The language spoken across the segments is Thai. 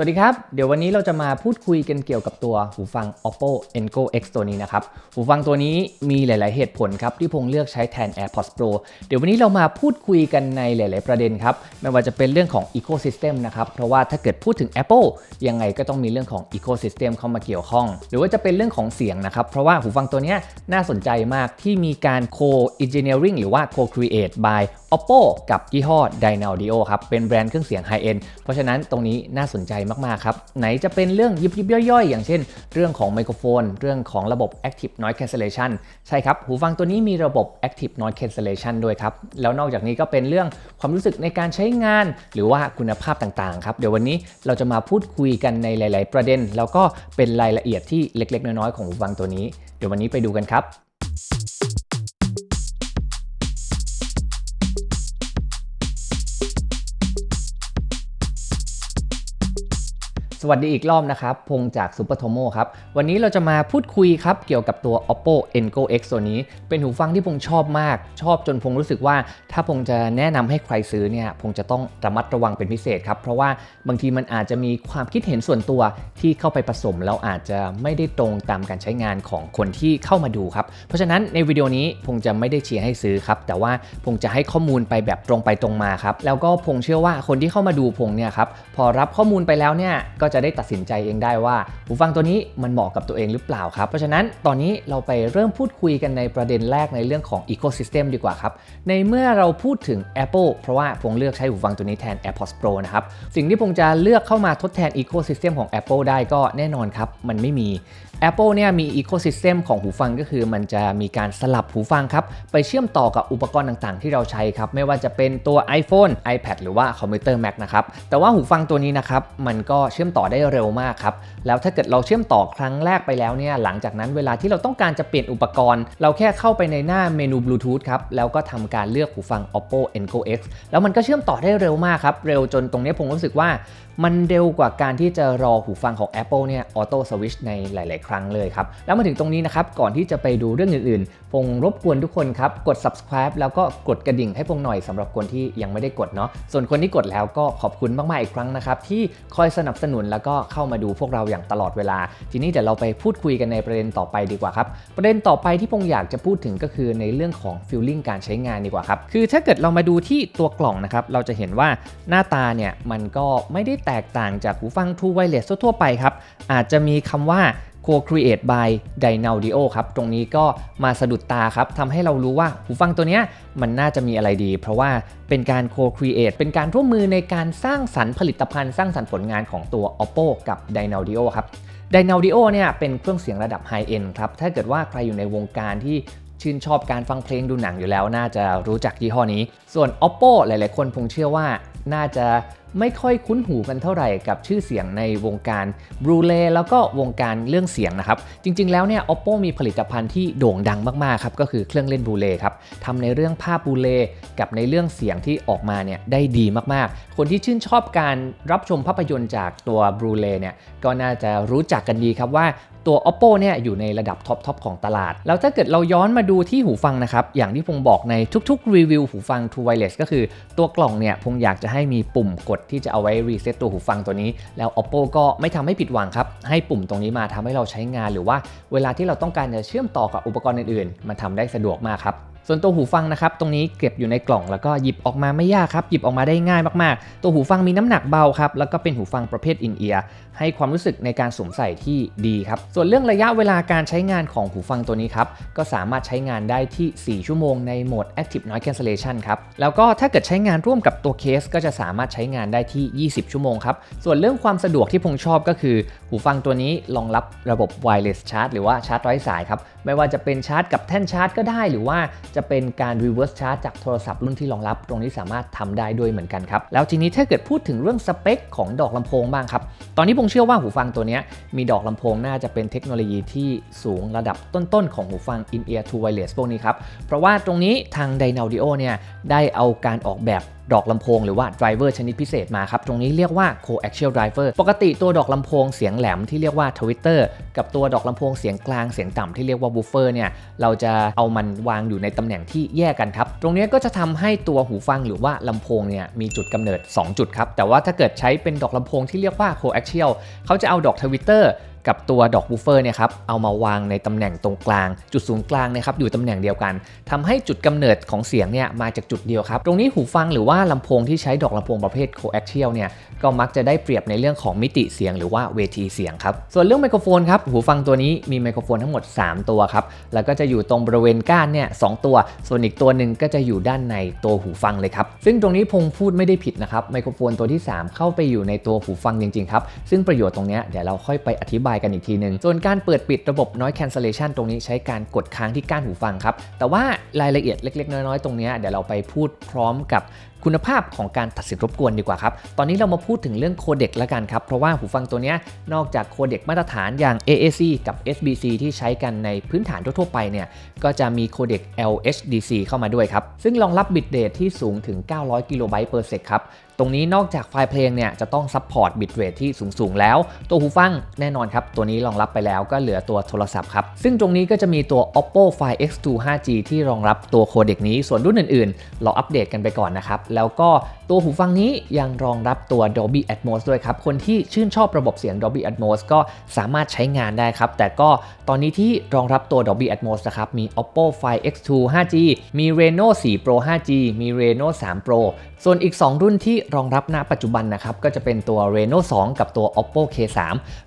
สวัสดีครับ เดี๋ยววันนี้เราจะมาพูดคุยกันเกี่ยวกับตัวหูฟัง Oppo Enco X ตัวนี้นะครับ หูฟังตัวนี้มีหลาย ๆ เหตุผลครับ ที่พงเลือกใช้แทน AirPods Pro เดี๋ยววันนี้เรามาพูดคุยกันในหลาย ๆ ประเด็นครับ ไม่ว่าจะเป็นเรื่องของ Ecosystem นะครับ เพราะว่าถ้าเกิดพูดถึง Apple ยังไงก็ต้องมีเรื่องของ Ecosystem เข้ามาเกี่ยวข้อง หรือว่าจะเป็นเรื่องของเสียงนะครับ เพราะว่าหูฟังตัวนี้น่าสนใจมากที่มีการ Co-engineering หรือว่า Co-create by Oppo กับยี่ห้อ Dynaudio ครับ เป็นแบรนด์เครื่องเสียงไฮเอ็นเพราะฉะนั้นตรงนี้น่าสนใจมากๆครับ ไหนจะเป็นเรื่องยิบยิบย่อยๆ อย่างเช่น เรื่องของไมโครโฟน เรื่องของระบบ Active Noise Cancellation ใช่ครับ หูฟังตัวนี้มีระบบ Active Noise Cancellation ด้วยครับ แล้วนอกจากนี้ก็เป็นเรื่องความรู้สึกในการใช้งาน หรือว่าคุณภาพต่างๆครับ เดี๋ยววันนี้เราจะมาพูดคุยกันในหลาย ๆ ประเด็น แล้วก็เป็นรายละเอียดที่เล็ก ๆ น้อยๆ ของหูฟังตัวนี้ เดี๋ยววันนี้ไปดูกันครับ สวัสดีอีกรอบนะครับ พงจาก Super Tomo ครับ วันนี้เราจะมาพูดคุยครับ เกี่ยวกับตัว Oppo Enco X ตัวนี้ เป็นหูฟังที่พงชอบมาก ชอบจนพงรู้สึกว่า ถ้าพงจะแนะนำให้ใครซื้อเนี่ยพงจะต้องระมัดระวังเป็นพิเศษครับ เพราะว่าบางทีมันอาจจะมีความคิดเห็นส่วนตัวที่เข้าไปผสม แล้วอาจจะไม่ได้ตรงตามการใช้งานของคนที่เข้ามาดูครับ เพราะฉะนั้นในวิดีโอนี้พงจะไม่ได้เชียร์ให้ซื้อครับแต่ว่าพงจะให้ข้อมูลไปแบบตรงไปตรงมาครับแล้วก็พงเชื่อว่าคนที่เข้ามาดูพงเนี่ยครับพอรับข้อมูลไปแล้วเนี่ยก็จะได้ตัดสินใจเองได้ว่าหูฟังตัวนี้มันเหมาะกับตัวเองหรือเปล่าครับ เพราะฉะนั้นตอนนี้เราไปเริ่มพูดคุยกันในประเด็นแรกในเรื่องของ Ecosystem ดีกว่าครับ ในเมื่อเราพูดถึง Apple เพราะว่าพงเลือกใช้หูฟังตัวนี้แทน AirPods Pro นะครับ สิ่งที่พงจะเลือกเข้ามาทดแทน Ecosystem ของ Apple ได้ก็แน่นอนครับ มันไม่มี Apple เนี่ยมี Ecosystem ของหูฟังก็คือ มันจะมีการสลับหูฟังครับ ไปเชื่อมต่อกับอุปกรณ์ต่างๆ ที่เราใช้ครับ ไม่ว่าจะเป็นตัว iPhone iPad หรือว่าคอมพิวเตอร์ Mac นะครับ แต่ว่าหูฟังตัวนี้นะครับ มันก็เชื่อมต่อได้เร็วมากครับ แล้วถ้าเกิดเราเชื่อมต่อครั้งแรกไปแล้วเนี่ย หลังจากนั้นเวลาที่เราต้องการจะเปลี่ยนอุปกรณ์ เราแค่เข้าไปในหน้าเมนูบลูทูธครับ แล้วก็ทำการเลือกหูฟัง Oppo Enco X แล้วมันก็เชื่อมต่อได้เร็วมากครับ เร็วจนตรงนี้ผมรู้สึกว่า มันเร็วกว่าการที่จะรอหูฟังของ Apple เนี่ยออโต้สวิชในหลาย ๆ ครั้งเลยครับ แล้วมาถึงตรงนี้นะครับ ก่อนที่จะไปดูเรื่องอื่น ๆพงรบกวนทุกคนครับ กด subscribe แล้วก็กดกระดิ่งให้พงหน่อยสำหรับคนที่ยังไม่ได้กดเนาะส่วนคนที่กดแล้วก็ขอบคุณมาก ๆ อีกครั้งนะครับ ที่คอยสนับสนุนแล้วก็เข้ามาดูพวกเราอย่างตลอดเวลา ทีนี้เดี๋ยวเราไปพูดคุยกันในประเด็นต่อไปดีกว่าครับ ประเด็นต่อไปที่พงอยากจะพูดถึงก็คือในเรื่องของ feeling การใช้งานดีกว่าครับคือถ้าเกิดเรามาดูที่ตัวกล่องนะครับเราจะเห็นว่าหน้าตาเนี่ยมันก็ไม่ได้แตกต่างจากหูฟัง True Wireless ทั่วไปครับอาจจะมีคำว่า Co-create by Dynaudio ครับ ตรงนี้ก็มาสะดุดตาครับทำให้เรารู้ว่าหูฟังตัวเนี้ยมันน่าจะมีอะไรดี เพราะว่าเป็นการ Co-create เป็นการร่วมมือในการสร้างสรรค์ผลิตภัณฑ์สร้างสรรค์ผลงานของตัว Oppo กับ Dynaudio ครับ Dynaudio เนี่ยเป็นเครื่องเสียงระดับไฮเอ็นครับ ถ้าเกิดว่าใครอยู่ในวงการที่ชื่นชอบการฟังเพลงดูหนังอยู่แล้วน่าจะรู้จักยี่ห้อนี้ ส่วน Oppo หลาย ๆ คนคงเชื่อว่า น่าจะไม่ค่อยคุ้นหูกันเท่าไหร่กับชื่อเสียงในวงการบลูเลแล้วก็วงการเรื่องเสียงนะครับ จริง ๆ แล้วเนี่ย Oppo มีผลิตภัณฑ์ที่โด่งดังมาก ๆ ครับ ก็คือเครื่องเล่นบลูเลครับทำในเรื่องภาพบลูเลกับในเรื่องเสียงที่ออกมาเนี่ยได้ดีมาก ๆ คนที่ชื่นชอบการรับชมภาพยนตร์จากตัวบลูเลเนี่ยก็น่าจะรู้จักกันดีครับว่า ตัว Oppo เนี่ยอยู่ในระดับท็อปทอปของตลาด แล้วถ้าเกิดเราย้อนมาดูที่หูฟังนะครับ อย่างที่พงบอกในทุกๆรีวิวหูฟัง True Wireless ก็คือตัวกล่องเนี่ยพงอยากจะให้มีปุ่มกดที่จะเอาไว้รีเซ็ตตัวหูฟังตัวนี้ แล้ว Oppo ก็ไม่ทำให้ผิดหวังครับ ให้ปุ่มตรงนี้มาทำให้เราใช้งาน หรือว่าเวลาที่เราต้องการจะเชื่อมต่อกับอุปกรณ์อื่นๆ มันทำได้สะดวกมากครับ ส่วนตัวหูฟังนะครับตรงนี้เก็บอยู่ในกล่องแล้วก็หยิบออกมาไม่ยากครับหยิบออกมาได้ง่ายมากๆ ตัวหูฟังมีน้ำหนักเบาครับแล้วก็เป็นหูฟังประเภทอินเอียร์ให้ความรู้สึกในการสวมใส่ที่ดีครับส่วนเรื่องระยะเวลาการใช้งานของหูฟังตัวนี้ครับก็สามารถใช้งานได้ที่ 4 ชั่วโมงในโหมด Active Noise Cancellation ครับแล้วก็ถ้าเกิดใช้งานร่วมกับตัวเคส ก็จะสามารถใช้งานได้ที่ 20 ชั่วโมงครับส่วนเรื่องความสะดวกที่พงชอบก็คือ หูฟังตัวนี้รองรับระบบ Wireless Charge หรือว่าชาร์จไร้สายครับไม่ว่าจะเป็นชาร์จกับแท่นชาร์จก็ได้หรือว่าจะจะเป็นการ reverse charge จากโทรศัพท์รุ่นที่รองรับ ตรงนี้สามารถทำได้ด้วยเหมือนกันครับ แล้วทีนี้ถ้าเกิดพูดถึงเรื่องสเปคของดอกลำโพงบ้างครับ ตอนนี้ผมเชื่อว่าหูฟังตัวนี้มีดอกลำโพงน่าจะเป็นเทคโนโลยีที่สูงระดับต้นๆของหูฟัง in-ear to wireless พวกนี้ครับ เพราะว่าตรงนี้ทาง Dynaudio เนี่ยได้เอาการออกแบบ ดอกลำโพงหรือว่า driver ชนิดพิเศษมาครับ ตรงนี้เรียกว่า coaxial driver ปกติตัวดอกลำโพงเสียงแหลมที่เรียกว่า tweeter กับตัวดอกลำโพงเสียงกลางเสียงต่ำที่เรียกว่า woofer เนี่ยเราจะเอามันวางอยู่ในตำแหน่งที่แยกกันครับ ตรงนี้ก็จะทำให้ตัวหูฟังหรือว่าลำโพงเนี่ยมีจุดกำเนิด 2 จุดครับ แต่ว่าถ้าเกิดใช้เป็นดอกลำโพงที่เรียกว่า coaxial เขาจะเอาดอกทวิตเตอร์ กับตัวดอกบูฟเฟอร์เนี่ยครับเอามาวางในตำแหน่งตรงกลาง จุดศูนย์กลางนะครับอยู่ตำแหน่งเดียวกันทำให้จุดกำเนิดของเสียงเนี่ยมาจากจุดเดียวครับตรงนี้หูฟังหรือว่าลำโพงที่ใช้ดอกลำโพงประเภท coaxial เนี่ยก็มักจะได้เปรียบในเรื่องของมิติเสียงหรือว่าเวทีเสียงครับส่วนเรื่องไมโครโฟนครับหูฟังตัวนี้มีไมโครโฟนทั้งหมด 3 ตัวครับแล้วก็จะอยู่ตรงบริเวณก้านเนี่ยสตัว ส่วนอีกตัวหนึ่งก็จะอยู่ด้านในตัวหูฟังเลยครับซึ่งตรงนี้พงพูดไม่ได้ผิดนะครับไมโครโฟนตัวที่ 3 เข้าไปอยู่ในตัวหูฟังจริงๆครับซึ่งประโยชน์ตรงนี้เดี๋ยวเราค่อยไปอธิบายกันอีกทีหนึ่งส่วนการเปิดปิดระบบ noise cancellation ตรงนี้ใช้การกดค้างที่ก้านหูฟังครับ แต่ว่ารายละเอียดเล็ก ๆ น้อย ๆ ตรงนี้เดี๋ยวเราไปพูดพร้อมกับคุณภาพของการตัดสินรบกวนดีกว่าครับ ตอนนี้เรามาพูดถึงเรื่องโคเด็กแล้วกันครับ เพราะว่าหูฟังตัวนี้นอกจากโคเด็กมาตรฐานอย่าง AAC กับ SBC ที่ใช้กันในพื้นฐานทั่วๆไปเนี่ย ก็จะมีโคเด็ก LHDC เข้ามาด้วยครับ ซึ่งรองรับบิตเรทที่สูงถึง 900 กิโลไบต์ per sec ครับ ตรงนี้นอกจากไฟล์เพลงเนี่ยจะต้องซัพพอร์ตบิตเรทที่สูงๆแล้ว ตัวหูฟังแน่นอนครับ ตัวนี้รองรับไปแล้วก็เหลือตัวโทรศัพท์ครับ ซึ่งตรงนี้ก็จะมีตัว oppo find x2 5g ที่รองรับตัวโคเด็กนี้ส่วนรุ่นอื่นๆ เราอัปเดตกันไปก่อนนะครับ แล้วก็ตัวหูฟังนี้ยังรองรับตัว Dolby Atmos ด้วยครับ คนที่ชื่นชอบระบบเสียง Dolby Atmos ก็สามารถใช้งานได้ครับ แต่ก็ตอนนี้ที่รองรับตัว Dolby Atmos นะครับมี oppo find x2 5g มี reno 4 pro 5g มี reno 3 pro ส่วนอีก 2 รุ่นที่รองรับณปัจจุบันนะครับก็จะเป็นตัว reno 2 กับตัว oppo k3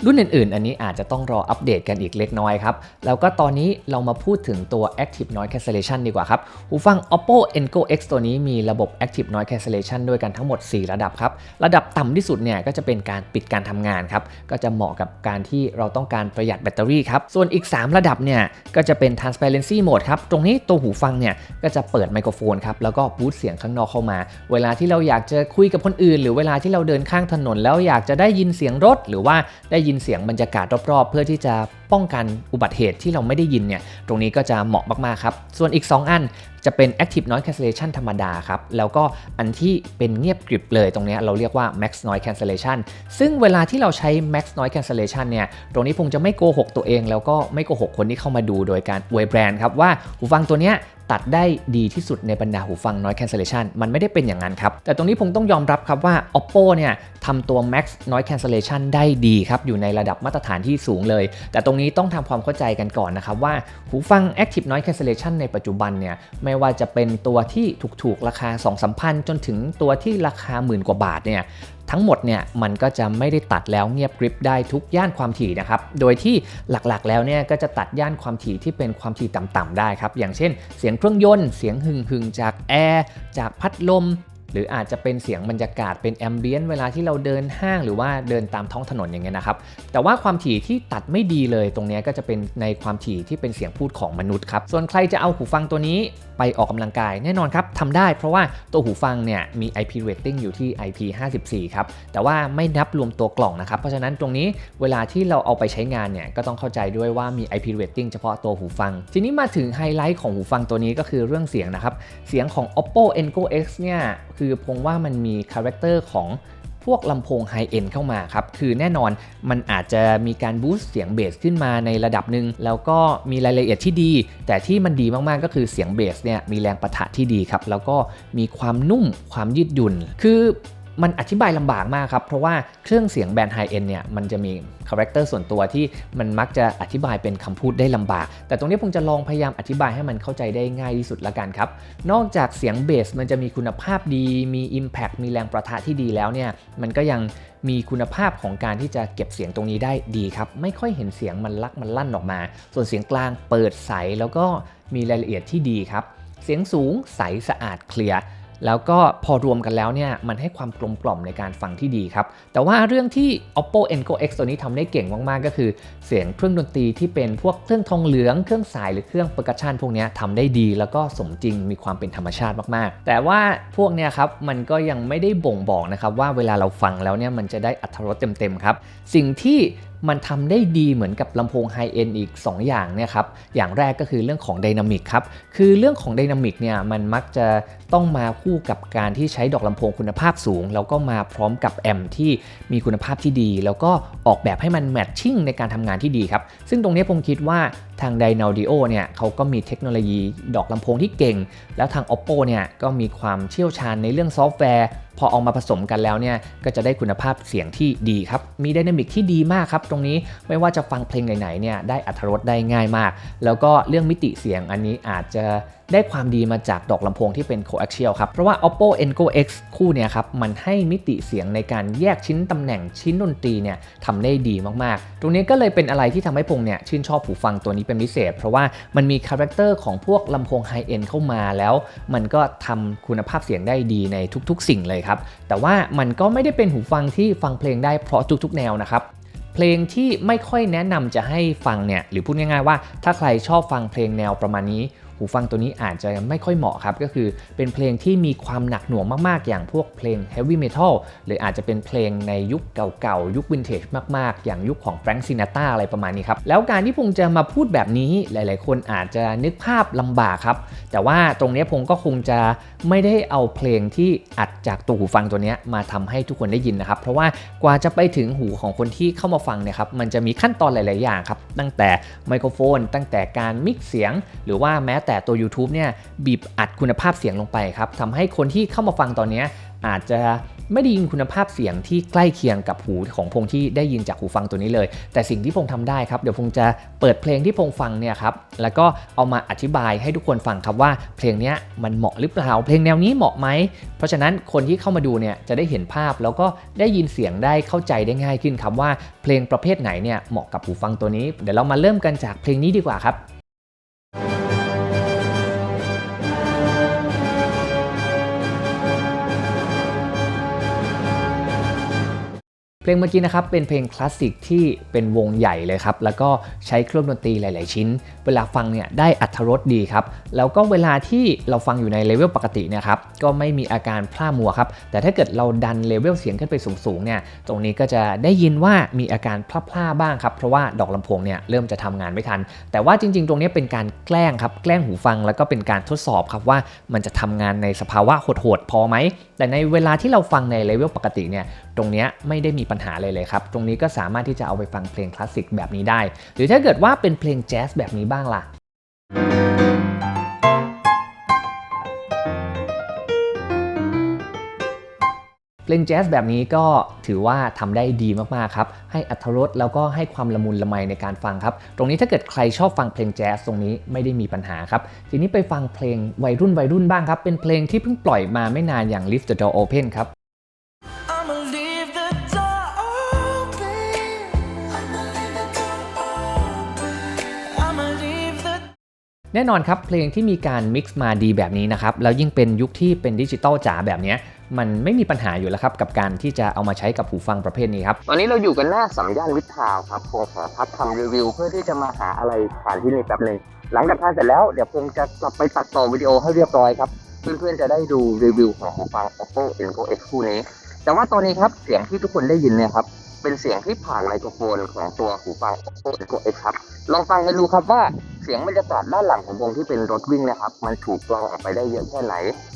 รุ่นอื่นๆ อันนี้อาจจะต้องรออัปเดตกันอีกเล็กน้อยครับ แล้วก็ตอนนี้เรามาพูดถึงตัว active noise cancellation ดีกว่าครับหูฟัง oppo enco x ตัวนี้มีระบบ active noise cancellation ด้วยกันทั้งหมด 4 ระดับครับ ระดับต่ำที่สุดเนี่ยก็จะเป็นการปิดการทำงานครับก็จะเหมาะกับการที่เราต้องการประหยัดแบตเตอรี่ครับส่วนอีก 3 ระดับเนี่ยก็จะเป็น transparency mode ครับตรงนี้ตัวหูฟังเนี่ยก็จะเปิดไมโครโฟนครับแล้วก็บูตเสียงข้างนอกเข้ามาเวลาที่เราอยากจะคุยกับคนอื่น หรือเวลาที่เราเดินข้างถนน แล้วอยากจะได้ยินเสียงรถ หรือว่าได้ยินเสียงบรรยากาศรอบๆ เพื่อที่จะป้องกันอุบัติเหตุที่เราไม่ได้ยินเนี่ยตรงนี้ก็จะเหมาะมากๆครับ ส่วนอีก 2 อันจะเป็น active noise cancellation ธรรมดาครับ แล้วก็อันที่เป็นเงียบกริบเลยตรงนี้เราเรียกว่า max noise cancellation ซึ่งเวลาที่เราใช้ max noise cancellation เนี่ยตรงนี้ผมจะไม่โกหกตัวเอง แล้วก็ไม่โกหกคนที่เข้ามาดูโดยการอวยแบรนด์ครับว่าหูฟังตัวเนี้ย ตัดได้ดีที่สุดในบรรดาหูฟัง noise cancellation มันไม่ได้เป็นอย่างนั้นครับ แต่ตรงนี้ผมต้องยอมรับครับว่า oppo เนี่ยำตัว max noise cancellation ได้ดีครับ อยู่ในระดับมาตรฐานที่สูงเลย แต่ตรงนี้ต้องทำความเข้าใจกันก่อนนะครับ ว่าหูฟัง active noise cancellation ในปัจจุบันเนี่ย ไม่ว่าจะเป็นตัวที่ถูกๆ ราคา 2 3พันจนถึงตัวที่ราคาหมื่นกว่าบาทเนี่ยทั้งหมดเนี่ยมันก็จะไม่ได้ตัดแล้วเงียบกริบได้ทุกย่านความถี่นะครับ โดยที่หลักๆ แล้วเนี่ยก็จะตัดย่านความถี่ที่เป็นความถี่ต่ำๆได้ครับ อย่างเช่น เสียงเครื่องยนต์ เสียงหึ่งหึงๆจากแอร์ จากพัดลม หรืออาจจะเป็นเสียงบรรยากาศเป็นแอมเบียนเวลาที่เราเดินห้างหรือว่าเดินตามท้องถนนอย่างเงี้ยนะครับ แต่ว่าความถี่ที่ตัดไม่ดีเลยตรงนี้ก็จะเป็นในความถี่ที่เป็นเสียงพูดของมนุษย์ครับ ส่วนใครจะเอาหูฟังตัวนี้ไปออกกำลังกายแน่นอนครับทำได้เพราะว่าตัวหูฟังเนี่ยมี IP rating อยู่ที่ IP 54ครับ แต่ว่าไม่นับรวมตัวกล่องนะครับ เพราะฉะนั้นตรงนี้เวลาที่เราเอาไปใช้งานเนี่ยก็ต้องเข้าใจด้วยว่ามี IP rating เฉพาะตัวหูฟัง ทีนี้มาถึงไฮไลท์ของหูฟังตัวนี้ก็คือเรื่องเสียงนะครับ เสียงของ oppo enco x เนี่ยคือพงว่ามันมีคาแรคเตอร์ของพวกลำโพงไฮเอ็นเข้ามาครับ คือแน่นอนมันอาจจะมีการบูสต์เสียงเบสขึ้นมาในระดับหนึ่งแล้วก็มีรายละเอียดที่ดี แต่ที่มันดีมากๆก็คือเสียงเบสเนี่ยมีแรงประทะที่ดีครับ แล้วก็มีความนุ่มความยืดหยุ่น คือ มันอธิบายลำบากมากครับ เพราะว่าเครื่องเสียงแบรนด์ไฮเอ็นเนี่ยมันจะมีคาแรคเตอร์ส่วนตัวที่มันมักจะอธิบายเป็นคำพูดได้ลำบาก แต่ตรงนี้ผมจะลองพยายามอธิบายให้มันเข้าใจได้ง่ายที่สุดละกันครับ นอกจากเสียงเบสมันจะมีคุณภาพดี มี Impact มีแรงประทะที่ดีแล้วเนี่ยมันก็ยังมีคุณภาพของการที่จะเก็บเสียงตรงนี้ได้ดีครับ ไม่ค่อยเห็นเสียงมันลักมันลั่นออกมา ส่วนเสียงกลางเปิดใสแล้วก็มีรายละเอียดที่ดีครับเสียงสูงใสสะอาดเคลียร์ แล้วก็พอรวมกันแล้วเนี่ยมันให้ความกลมกล่อมในการฟังที่ดีครับ แต่ว่าเรื่องที่ oppo enco x ตัวนี้ทำได้เก่งมากๆ ก็คือ เสียงเครื่องดนตรีที่เป็นพวกเครื่องทองเหลือง เครื่องสายหรือเครื่องเปอร์คัชชันพวกนี้ทำได้ดี แล้วก็สมจริงมีความเป็นธรรมชาติมากๆ แต่ว่าพวกเนี้ยครับมันก็ยังไม่ได้บ่งบอกนะครับว่าเวลาเราฟังแล้วเนี่ยมันจะได้อัตรรสเต็มๆครับสิ่งที่ มันทำได้ดีเหมือนกับลำโพงไฮเอ็นอีก 2 อย่างเนี่ยครับ อย่างแรกก็คือเรื่องของไดนามิกครับ คือเรื่องของไดนามิกเนี่ยมันมักจะต้องมาคู่กับการที่ใช้ดอกลำโพงคุณภาพสูง แล้วก็มาพร้อมกับแอมป์ที่มีคุณภาพที่ดี แล้วก็ออกแบบให้มันแมทชิ่งในการทำงานที่ดีครับ ซึ่งตรงนี้ผมคิดว่า ทาง d y n a u d i o เนี่ยเขาก็มีเทคโนโลยีดอกลำโพงที่เก่ง แล้วทาง Oppo เนี่ยก็มีความเชี่ยวชาญในเรื่องซอฟต์แวร์ พอเอามาผสมกันแล้วเนี่ยก็จะได้คุณภาพเสียงที่ดีครับ มีไดนามิกที่ดีมากครับตรงนี้ไม่ว่าจะฟังเพลงไหนๆเนี่ยได้อัธรสได้ง่ายมาก แล้วก็เรื่องมิติเสียงอันนี้อาจจะ ได้ความดีมาจากดอกลำโพงที่เป็น coaxial ครับ เพราะว่า Oppo Enco X คู่เนี่ยครับ มันให้มิติเสียงในการแยกชิ้นตำแหน่งชิ้นดนตรีเนี่ยทำได้ดีมากๆ ตรงนี้ก็เลยเป็นอะไรที่ทำให้พงเนี่ยชื่นชอบหูฟังตัวนี้เป็นพิเศษ เพราะว่ามันมีคาแรคเตอร์ของพวกลำโพงไฮเอ็นเข้ามาแล้ว มันก็ทำคุณภาพเสียงได้ดีในทุกๆ สิ่งเลยครับ แต่ว่ามันก็ไม่ได้เป็นหูฟังที่ฟังเพลงได้เพราะทุกๆ แนวนะครับเพลงที่ไม่ค่อยแนะนำจะให้ฟังเนี่ยหรือพูดง่ายๆว่า ถ้าใครชอบฟังเพลงแนวประมาณนี้ หูฟังตัวนี้อาจจะไม่ค่อยเหมาะครับ ก็คือเป็นเพลงที่มีความหนักหน่วงมากๆ อย่างพวกเพลง heavy metal หรืออาจจะเป็นเพลงในยุคเก่าๆ ยุควินเทจมากๆ อย่างยุคของ Frank Sinatra อะไรประมาณนี้ครับ แล้วการที่พงจะมาพูดแบบนี้หลายๆ คนอาจจะนึกภาพลำบากครับ แต่ว่าตรงนี้พงก็คงจะไม่ได้เอาเพลงที่อัดจากตัวหูฟังตัวนี้มาทำให้ทุกคนได้ยินนะครับ เพราะว่ากว่าจะไปถึงหูของคนที่เข้ามาฟังเนี่ยครับมันจะมีขั้นตอนหลาย ๆ อย่างครับตั้งแต่ไมโครโฟน ตั้งแต่การมิกซ์เสียง หรือว่าแม้แต่แต่ตัว YouTube เนี่ยบีบอัดคุณภาพเสียงลงไปครับทำให้คนที่เข้ามาฟังตอนนี้อาจจะไม่ได้ยินคุณภาพเสียงที่ใกล้เคียงกับหูของพงที่ได้ยินจากหูฟังตัวนี้เลย แต่สิ่งที่พงทำได้ครับ เดี๋ยวพงจะเปิดเพลงที่พงฟังเนี่ยครับ แล้วก็เอามาอธิบายให้ทุกคนฟังครับว่าเพลงนี้มันเหมาะหรือเปล่า เพลงแนวนี้เหมาะไหม เพราะฉะนั้นคนที่เข้ามาดูเนี่ยจะได้เห็นภาพแล้วก็ได้ยินเสียงได้เข้าใจได้ง่ายขึ้นครับว่าเพลงประเภทไหนเนี่ยเหมาะกับหูฟังตัวนี้ เดี๋ยวเรามาเริ่มกันจากเพลงนี้ดีกว่าครับ เพลงเมื่อกี้นะครับเป็นเพลงคลาสสิกที่เป็นวงใหญ่เลยครับ แล้วก็ใช้เครื่องดนตรีหลาย ๆ ชิ้นเวลาฟังเนี่ยได้อัธรสดีครับ แล้วก็เวลาที่เราฟังอยู่ในเลเวลปกติเนี่ยครับก็ไม่มีอาการพร่ามัวครับ แต่ถ้าเกิดเราดันเลเวลเสียงขึ้นไปสูงๆเนี่ยตรงนี้ก็จะได้ยินว่ามีอาการพร่าๆบ้างครับ เพราะว่าดอกลำโพงเนี่ยเริ่มจะทำงานไม่ทัน แต่ว่าจริง ๆ ตรงนี้เป็นการแกล้งครับแกล้งหูฟังแล้วก็เป็นการทดสอบครับว่ามันจะทำงานในสภาวะโหดๆพอไหม แต่ในเวลาที่เราฟังในเลเวลปกติเนี่ยตรงนี้ไม่ได้มีปัญหาเลยเลยครับตรงนี้ก็สามารถที่จะเอาไปฟังเพลงคลาสสิกแบบนี้ได้ หรือถ้าเกิดว่าเป็นเพลงแจ๊สแบบนี้บ้างล่ะเพลงแจ๊สแบบนี้ก็ถือว่าทำได้ดีมาก ๆ ครับ ให้อัธรสแล้วก็ให้ความละมุนละไมในการฟังครับ ตรงนี้ถ้าเกิดใครชอบฟังเพลงแจ๊สตรงนี้ไม่ได้มีปัญหาครับ ทีนี้ไปฟังเพลงวัยรุ่นวัยรุ่นบ้างครับ เป็นเพลงที่เพิ่งปล่อยมาไม่นานอย่าง Lift the Door Open ครับ แน่นอนครับเพลงที่มีการมิกซ์มาดีแบบนี้นะครับแล้วยิ่งเป็นยุคที่เป็นดิจิตอลจ๋าแบบนี้มันไม่มีปัญหาอยู่แล้วครับกับการที่จะเอามาใช้กับหูฟังประเภทนี้ครับตอนนี้เราอยู่กันหน้าสัมย่านวิทาวครับพงขอพักทำรีวิว เพื่อที่จะมาหาอะไรทานที่นี่แป๊บหนึ่งหลังจากทานเสร็จแล้วเดี๋ยวพงจะกลับไปตัดต่อวิดีโอให้เรียบร้อยครับเพื่อนๆจะได้ดูรีวิวของหูฟัง Oppo Enco X คู่นี้ แต่ว่าตอนนี้ครับเสียงที่ทุกคนได้ยินเนี่ยครับเป็นเสียงที่ผ่านไมโครโฟนของตัวหูฟัง Oppo Enco X ครับลองฟังกันดูครับว่าเสียงบรรยากาศด้านหลังของวงที่เป็นรถวิ่งนะครับ มันถูกกรองออกไปได้เยอะแค่ไหน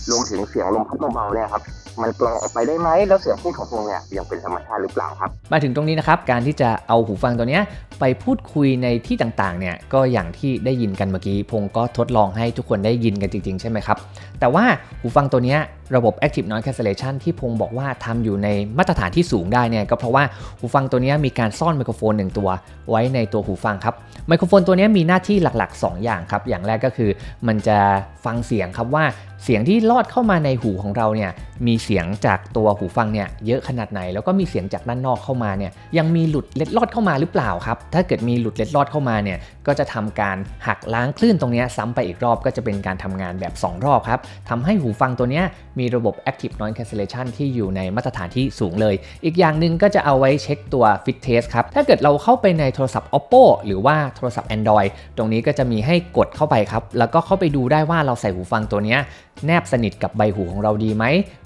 รวมถึงเสียงลมพัดเบาๆเนี่ยครับมันกรองออกไปได้ไหมแล้วเสียงพูดของวงเนี่ยยังเป็นธรรมชาติหรือเปล่าครับ มาถึงตรงนี้นะครับการที่จะเอาหูฟังตัวเนี้ยไปพูดคุยในที่ต่างๆเนี่ยก็อย่างที่ได้ยินกันเมื่อกี้พงก็ทดลองให้ทุกคนได้ยินกันจริง ๆ ใช่ไหมครับ แต่ว่าหูฟังตัวเนี้ยระบบ Active Noise Cancellation ที่พงบอกว่าทำอยู่ในมาตรฐานที่สูงได้เนี่ยก็เพราะว่าหูฟังตัวเนี้ยมีการซ่อนไมโครโฟนหนึ่งตัว ไว้ในตัวหูฟังครับไมโครโฟนตัวนี้มีหน้าที่หลักๆ 2 อย่างครับ อย่างแรกก็คือมันจะฟังเสียงครับว่า เสียงที่ลอดเข้ามาในหูของเราเนี่ยมีเสียงจากตัวหูฟังเนี่ยเยอะขนาดไหน แล้วก็มีเสียงจากด้านนอกเข้ามาเนี่ยยังมีหลุดเล็ดลอดเข้ามาหรือเปล่าครับ ถ้าเกิดมีหลุดเล็ดลอดเข้ามาเนี่ยก็จะทำการหักล้างคลื่นตรงนี้ซ้ำไปอีกรอบก็จะเป็นการทำงานแบบ 2 รอบครับทำให้หูฟังตัวนี้มีระบบ Active Noise Cancellation ที่อยู่ในมาตรฐานที่สูงเลย อีกอย่างหนึ่งก็จะเอาไว้เช็คตัว Fit Test ครับถ้าเกิดเราเข้าไปในโทรศัพท์ Oppo หรือว่าโทรศัพท์ Android ตรงนี้ก็จะมีให้กดเข้าไปครับแล้วก็เข้าไปดูได้ว่าเราใส่หูฟังตัวนี้แนบสนิทกับใบหูของเราดีไหม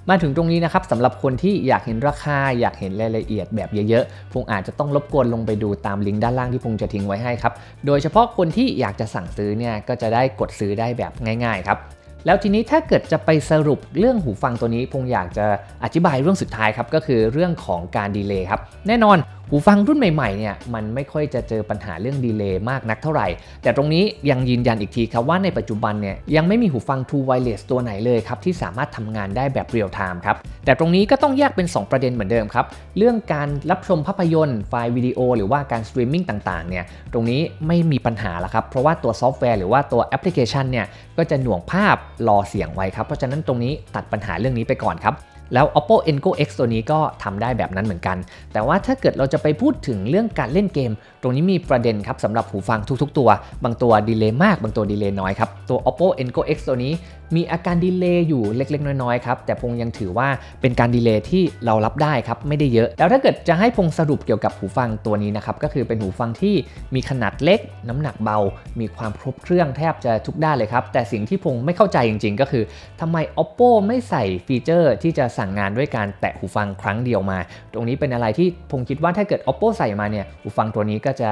มาถึงตรงนี้นะครับสำหรับคนที่อยากเห็นราคา อยากเห็นรายละเอียดแบบเยอะๆพงอาจจะต้องรบกวนลงไปดูตามลิงก์ด้านล่างที่พงจะทิ้งไว้ให้ครับ โดยเฉพาะคนที่อยากจะสั่งซื้อเนี่ยก็จะได้กดซื้อได้แบบง่ายๆครับแล้วทีนี้ถ้าเกิดจะไปสรุปเรื่องหูฟังตัวนี้พงอยากจะอธิบายเรื่องสุดท้ายครับก็คือเรื่องของการดีเลย์ครับแน่นอน หูฟังรุ่นใหม่ๆเนี่ยมันไม่ค่อยจะเจอปัญหาเรื่องดีเลย์มากนักเท่าไหร่ แต่ตรงนี้ยังยืนยันอีกทีครับว่าในปัจจุบันเนี่ยยังไม่มีหูฟัง True Wireless ตัวไหนเลยครับที่สามารถทำงานได้แบบเรียลไทม์ครับแต่ตรงนี้ก็ต้องแยกเป็น 2 ประเด็นเหมือนเดิมครับเรื่องการรับชมภาพยนตร์ไฟล์วิดีโอ หรือว่าการสตรีมมิ่งต่างๆเนี่ยตรงนี้ไม่มีปัญหาแล้วครับเพราะว่าตัวซอฟต์แวร์หรือว่าตัวแอปพลิเคชันเนี่ยก็จะหน่วงภาพรอเสียงไว้ครับเพราะฉะนั้นตรงนี้ตัดปัญหาเรื่องนี้ไปก่อนครับ แล้ว oppo enco x ตัวนี้ก็ทำได้แบบนั้นเหมือนกัน แต่ว่าถ้าเกิดเราจะไปพูดถึงเรื่องการเล่นเกม ตรงนี้มีประเด็นครับสำหรับหูฟังทุกๆ ตัว บางตัวดีเลย์มาก บางตัวดีเลย์น้อยครับ ตัว oppo enco x ตัวนี้ มีอาการดีเลย์อยู่เล็ก ๆ น้อยๆครับแต่พงยังถือว่าเป็นการดีเลย์ที่เรารับได้ครับไม่ได้เยอะ แล้วถ้าเกิดจะให้พงสรุปเกี่ยวกับหูฟังตัวนี้นะครับก็คือเป็นหูฟังที่มีขนาดเล็ก น้ำหนักเบา มีความครบเครื่องแทบจะทุกด้านเลยครับแต่สิ่งที่พงไม่เข้าใจจริง ๆ ก็คือทำไม oppo ไม่ใส่ฟีเจอร์ที่จะสั่งงานด้วยการแตะหูฟังครั้งเดียวมา ตรงนี้เป็นอะไรที่ผมคิดว่าถ้าเกิด oppo ใส่มาเนี่ยหูฟังตัวนี้ก็จะ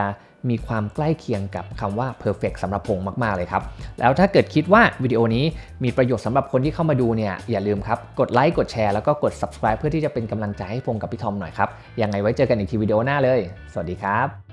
มีความใกล้เคียงกับคำว่า perfect สำหรับผมมาก ๆ เลยครับ แล้วถ้าเกิดคิดว่าวิดีโอนี้มีประโยชน์สำหรับคนที่เข้ามาดูเนี่ย อย่าลืมครับ กดไลค์กดแชร์แล้วก็กด subscribe เพื่อที่จะเป็นกำลังใจให้พงกับพี่ทอมหน่อยครับ ยังไงไว้เจอกันอีกทีวิดีโอหน้าเลย สวัสดีครับ